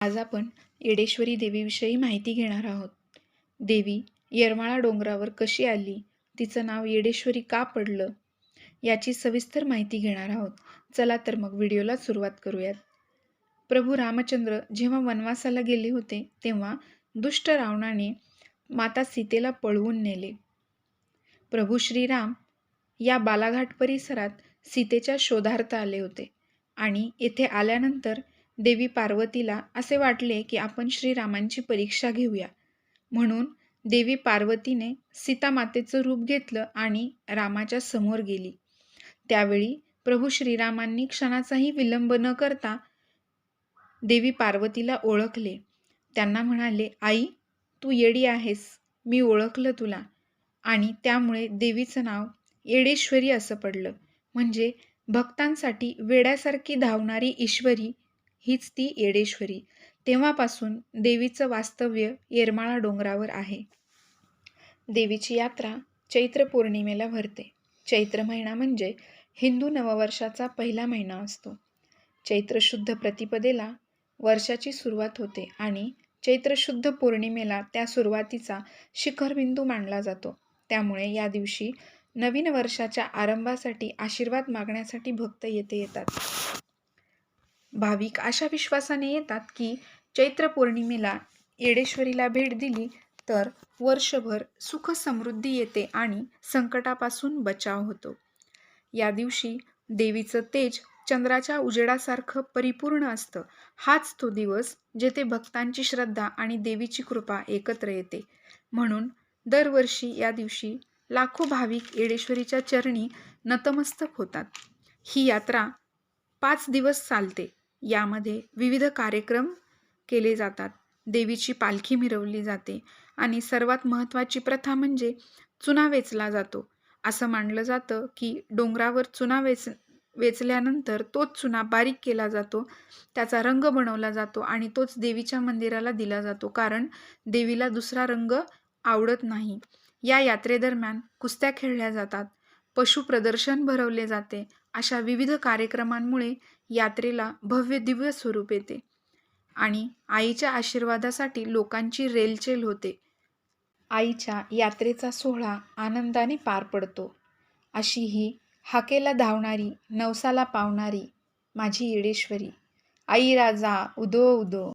आज आपण येडेश्वरी देवीविषयी माहिती घेणार आहोत. देवी येरमाळा डोंगरावर कशी आली? तिचं नाव येडेश्वरी का पडलं? याची सविस्तर माहिती घेणार आहोत. चला तर मग व्हिडिओला सुरुवात करूयात. प्रभू रामचंद्र जेव्हा वनवासाला गेले होते तेव्हा दुष्ट रावणाने माता सीतेला पळवून नेले. प्रभू श्रीराम या बालाघाट परिसरात सीतेच्या शोधार्थ आले होते आणि येथे आल्यानंतर देवी पार्वतीला असे वाटले की आपण श्रीरामांची परीक्षा घेऊया. म्हणून देवी पार्वतीने सीतामातेचं रूप घेतलं आणि रामाच्या समोर गेली. त्यावेळी प्रभू श्रीरामांनी क्षणाचाही विलंब न करता देवी पार्वतीला ओळखले. त्यांना म्हणाले आई तू येडी आहेस. मी ओळखलं तुला. आणि त्यामुळे देवीचं नाव येडेश्वरी असं पडलं. म्हणजे भक्तांसाठी वेड्यासारखी धावणारी ईश्वरी हीच ती येडेश्वरी. तेव्हापासून देवीचं वास्तव्य येरमाळा डोंगरावर आहे. देवीची यात्रा चैत्र पौर्णिमेला भरते. चैत्र महिना म्हणजे हिंदू नववर्षाचा पहिला महिना असतो. चैत्र शुद्ध प्रतिपदेला वर्षाची सुरुवात होते आणि चैत्र शुद्ध पौर्णिमेला त्या सुरुवातीचा शिखरबिंदू मानला जातो. त्यामुळे या दिवशी नवीन वर्षाच्या आरंभासाठी आशीर्वाद मागण्यासाठी भक्त येथे येतात. भाविक अशा विश्वासाने येतात की चैत्र पौर्णिमेला येडेश्वरीला भेट दिली तर वर्षभर सुख समृद्धी येते आणि संकटापासून बचाव होतो. या दिवशी देवीचं तेज चंद्राच्या उजेडासारखं परिपूर्ण असतं. हाच तो दिवस जेथे भक्तांची श्रद्धा आणि देवीची कृपा एकत्र येते. म्हणून दरवर्षी या दिवशी लाखो भाविक येडेश्वरीच्या चरणी नतमस्तक होतात. ही यात्रा पाच दिवस चालते. यामध्ये विविध कार्यक्रम केले जातात. देवीची पालखी मिरवली जाते आणि सर्वात महत्त्वाची प्रथा म्हणजे चुना वेचला जातो. असं मानलं जातं की डोंगरावर चुना वेच वेचल्यानंतर तोच चुना बारीक केला जातो त्याचा रंग बनवला जातो आणि तोच देवीच्या मंदिराला दिला जातो कारण देवीला दुसरा रंग आवडत नाही. या यात्रेदरम्यान कुस्त्या खेळल्या जातात पशु प्रदर्शन भरवले जाते अशा विविध कार्यक्रमांमुळे यात्रेला भव्य दिव्य स्वरूप येते आणि आईच्या आशीर्वादासाठी लोकांची रेलचेल होते. आईच्या यात्रेचा सोहळा आनंदाने पार पडतो. अशी ही हाकेला धावणारी नवसाला पावणारी माझी येडेश्वरी. आई राजा उदो उदो.